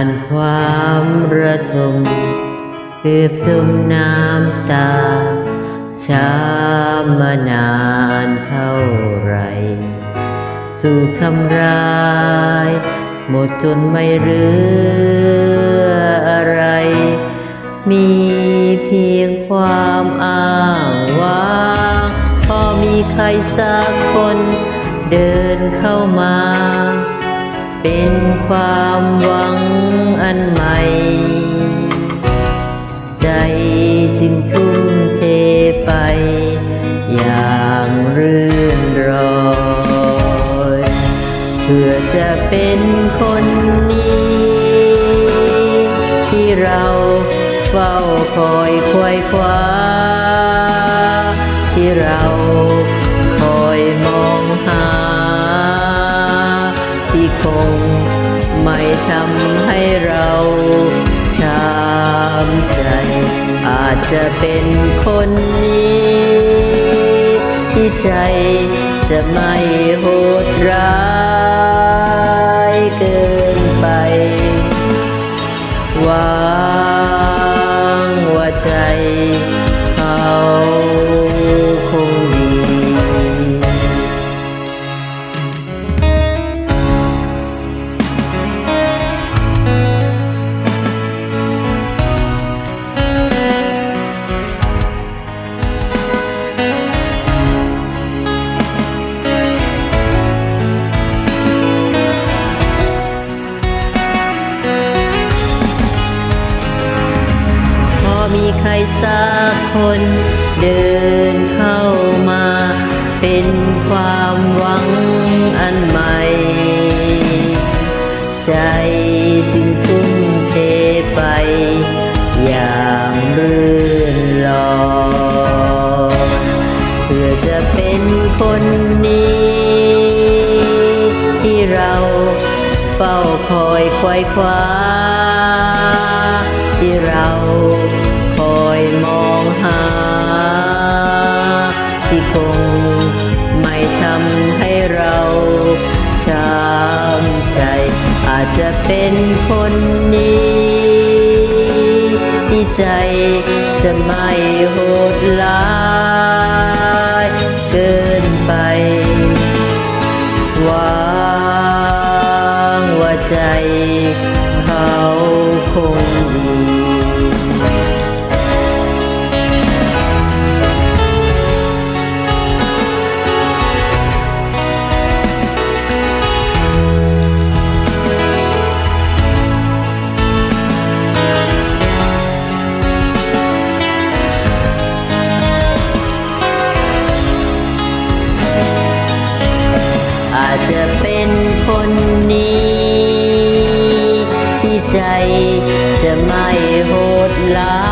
านความระทมเกือบจมน้ำตา ช้ามานานเท่าไรถูกทำร้าย หมดจนไม่เหลืออะไร มีเพียงความอ้างว้างพอมีใครสักคนเดินเข้ามา เป็นความหวังอันใหม่ ใจจึงทุ่มเทไป อย่างรื่นรอยเพื่อจะเป็นคนนี้ ที่เราเฝ้าคอยควยคว้าที่เรา ที่คง ไม่ทำให้เราช้ำใจ อาจจะเป็นคนนี้ ที่ใจจะไม่โหดร้าย ใครสักคนเดินเข้ามา เป็นความหวังอันใหม่ ใจจึงทุ่มเทไป อย่างรื่นลอยเพื่อจะเป็นคนนี้ที่เราเฝ้าคอยควายคว้าที่เรา มองหา ที่คงไม่ทำให้เราช้ำใจ อาจจะเป็นคนนี้ ที่ใจจะไม่โหดร้ายเกินไปวังว่าใจเขาคง จะเป็นคนนี้ ที่ใจจะไม่โหดร้าย